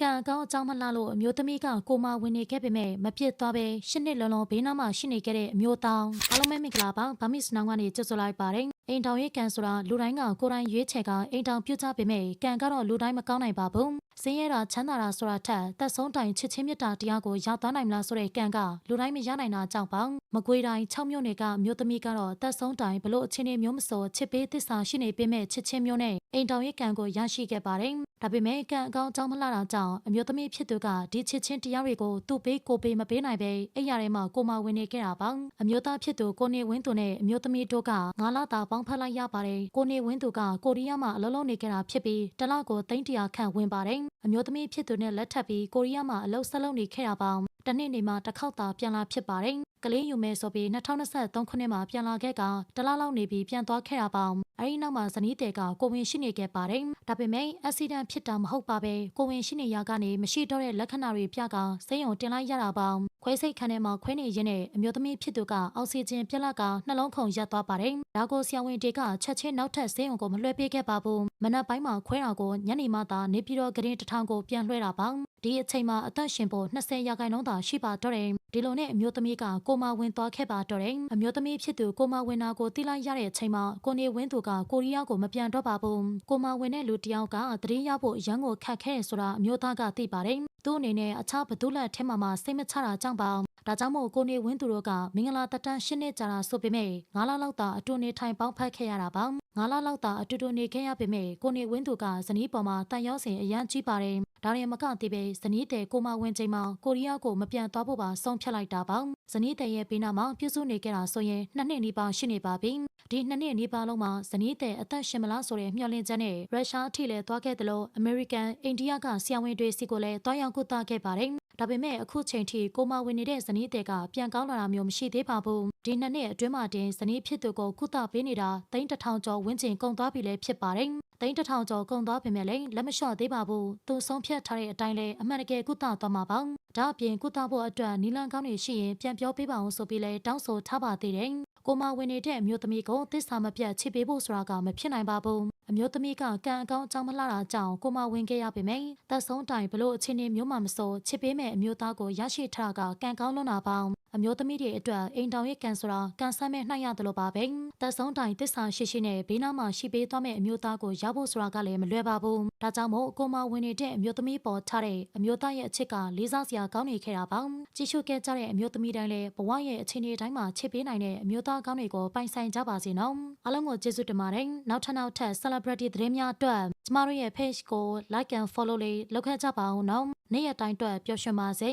ကံအကောင်းအကြောင်းမလှလို့အမျိုးသမီးကကိုမဝင်နေခဲ့ပေမဲ့မပြစ်သွားပဲရှစ်နှစ်လုံးလုံးဘေးနားမှာရှိနေခဲ့တဲ့အမျိုးတောင်အားလုံးပဲမင်္ဂလာပါဗမစ်နောင်ကနေကြိုဆိုလိုက်ပါတယ် အိမ်တောင်ရဲ့ကံဆိုတာလူတိုင်းကကိုယ်တိုင်ရွေးချယ်ကအိမ်တောင်ပြုတ်ကြပေမဲ့ကံကတော့လူတိုင်းမကောင်းနိုင်ပါဘူးစင်းရဲတာချမ်းသာတာဆိုတာထက်သက်ဆုံးတိုင်ချစ်ချင်းမြတ်တာတရားကိုရောက်သွားနိုင်မလားဆိုတဲ့ကံကလူတိုင်းမရနိုင်တာကြောင့်ပါမကွေတိုင်း6မြို့နယ်ကမြို့သမီးကတော့သက်ဆုံးတိုင်ဘလို့အခြေအနေမျိုးမစောချစ်ပေးသစ္စာရှိနေပေမဲ့ချစ်ချင်းမျိုးနဲ့အိမ်တောင်ရဲ့ကံကိုရရှိခဲ့ပါတယ်ဒါပေမဲ့ကံအကောင်းအကြောင်းမလှတာကြောင့်အမျိုးသမီးဖြစ်သူကဒီချစ်ချင်းတရားတွေကိုသူ့ပေးကိုပေးမပေးနိုင်ပဲအဲ့ရထဲမှာကိုမဝင်နေခဲ့တာပါအမျိုးသားဖြစ်သူကိုနေဝင်းသူနဲ့အမျိုးသမီးတို့ကငါးလတာပေါင်းဖက်လိုက်ရပါတယ်ကိုနေဝင်းသူကကိုရီးယားမှာအလုပ်လုပ်နေခဲ့တာဖြစ်ပြီးတစ်လကိုသိန်းတရာခန့်ဝင်ပါတယ်အမျိုးသမီးဖြစ်သူနဲ့လက်ထပ်ပြီးကိုရီးယားမှာအလုပ်ဆက်လုပ်နေခဲ့တာပါတနေ့နေမှာတစ်ခေါက်သာပြန်လာဖြစ်ပါတယ်ကလေးယူမယ်ဆိုပြီး2023ခုနှစ်မှာပြန်လာခဲ့ကတလားလောက်နေပြီးပြန်သွားခဲ့တာပါအဲဒီနောက်မှာဇနီးတဲ့ကကိုဝင်ရှိနေခဲ့ပါတယ်ဒါပေမဲ့အက်ဆီဒန့်ဖြစ်တာမဟုတ်ပါပဲကိုဝင်ရှိနေရကနေမရှိတော့တဲ့လက္ခဏာတွေပြကစိတ်ုံတင်လိုက်ရတာပါခွဲစိတ်ခန်းထဲမှာခွဲနေရင်းနဲ့အမျိုးသမီးဖြစ်သူကအောက်ဆီဂျင်ပြက်လက်ကနှလုံးခုန်ရပ်သွားပါတယ်ဒါကိုဆရာဝန်တွေကချက်ချင်းနောက်ထပ်စိတ်ုံကိုမလွှဲပေးခဲ့ပါဘူးမနက်ပိုင်းမှာခွဲတာကိုညနေမှသာနေပြည်တော်ဂရင်တထောင်ကိုပြန်လွှဲတာပါဒီအချိန်မှာအသက်ရှင်ဖို့20ရာခိုင်နှုန်းသာရှိပါတော့တယ်ဒီလိုနဲ့အမျိုးသမီးကကိုမဝင်သွားခဲ့ပါတော့တယ်အမျိုးသမီးဖြစ်သူကိုမဝင်နာကိုတိလိုက်ရတဲ့အချိန်မှာကိုနေဝင်းသူကကိုရီးယားကိုမပြန်တော့ပါဘူးကိုမဝင်တဲ့လူတယောက်ကတတိယဖို့ရန်ကိုခတ်ခဲ့ဆိုတာအမျိုးသားကသိပါတယ်သူ့အနေနဲ့အခြားဘသူလက်ထဲမှာမှစိတ်မချတာကြောင့်ပါ ဒါကြောင့်မို့ကိုနေဝင်းသူတို့ကမင်္ဂလာတက်တန်းရှင်းနေကြတာဆိုပေမဲ့ငါးလလောက်သာအတူနေထိုင်ပေါင်းဖက်ခဲ့ရတာပါငါးလလောက်သာအတူတူနေခဲ့ရပေမဲ့ကိုနေဝင်းသူကဇနီးပေါ်မှာတန်ရောစင်အရန်ကြီးပါတယ်ဒါရင်မကသေးပဲဇနီးတဲ့ကိုမဝင်ချိန်မှာကိုရီးယားကိုမပြန်သွားဖို့ပါဆုံးဖြတ်လိုက်တာပါဇနီးတဲ့ရဲ့ပေးနာမှာပြုစုနေခဲ့တာဆိုရင်နှစ်နှစ်နီးပါးရှိနေပါပြီဒီနှစ်နှစ်နီးပါးလုံးမှာဇနီးတဲ့အသက်ရှင်မလားဆိုတဲ့မျှော်လင့်ချက်နဲ့ရုရှားအထိလည်းသွားခဲ့တယ်လို့အမေရိကန်အိန္ဒိယကဆီယဝန်တွေစီကိုလည်းတွားရောက်ကုသခဲ့ပါတယ် ဒါပေမဲ့အခုချိန်ထိကိုမဝင်နေတဲ့ဇနီးတဲ့ကပြန်ကောင်းလာတာမျိုးမရှိသေးပါဘူးဒီနှစ်နှစ်အတွင်းမှာတင်ဇနီးဖြစ်သူကိုကုသပေးနေတာသိန်းတစ်ထောင်ကျော်ဝန်းကျင်ကုန်သွားပြီလည်းဖြစ်ပါတယ်သိန်းတစ်ထောင်ကျော်ကုန်သွားပေမဲ့လည်းလက်မလျှော့သေးပါဘူးသူဆုံးဖြတ်ထားတဲ့အတိုင်းလည်းအမှန်တကယ်ကုသသွားမှာပါဒါအပြင်ကုသဖို့အတွက်နီလန်ကောင်းတွေရှိရင်ပြန်ပြောပေးပါအောင်ဆိုပြီးလဲတောင်းဆိုထားပါသေးတယ်ကိုမဝင်နေတဲ့အမျိုးသမီးကိုသစ္စာမပြတ်ချစ်ပေးဖို့ဆိုတာကမဖြစ်နိုင်ပါဘူး အမျိုးသမီးကကံအကောင်းအကြောင်းမလှတာကြောင့်ကိုမဝင်ခဲ့ရပေမယ့်သက်ဆုံးတိုင်ဘလို့အခြေအနေမျိုးမှမစိုးချစ်ပေးမဲ့အမျိုးသားကိုရရှိထားကကံကောင်းလွန်းတာပေါင်း အမျိုးသမီးတွေအတွက်အိမ်တောင်ရဲ့ကံဆိုတာကံဆမ်းမဲ့နှိုက်ရတယ်လို့ပါပဲသက်ဆုံးတိုင်တစ္ဆာရှိရှိနဲ့ဘေးနားမှာရှိပေးသွားမဲ့အမျိုးသားကိုရဖို့ဆိုတာကလည်းမလွယ်ပါဘူးဒါကြောင့်မို့ကိုမဝင်နေတဲ့အမျိုးသမီးပေါ်ထားတဲ့အမျိုးသားရဲ့အချစ်ကလေးစားစရာကောင်းနေခဲ့တာပါကြည့်ရှုခဲ့ကြတဲ့အမျိုးသမီးတိုင်းလည်းဘဝရဲ့အခြေအနေတိုင်းမှာချစ်ပေးနိုင်တဲ့အမျိုးသားကောင်းတွေကိုပိုင်ဆိုင်ကြပါစေနော်အားလုံးကိုကျေးဇူးတင်ပါတယ်နောက်ထပ်နောက်ထပ် celebrity သတင်းများအတွက်ကျမတို့ရဲ့ page ကို like and follow လေးလုပ်ခဲ့ကြပါဦးနော်နေ့ရက်တိုင်းအတွက်ပျော်ရွှင်ပါစေ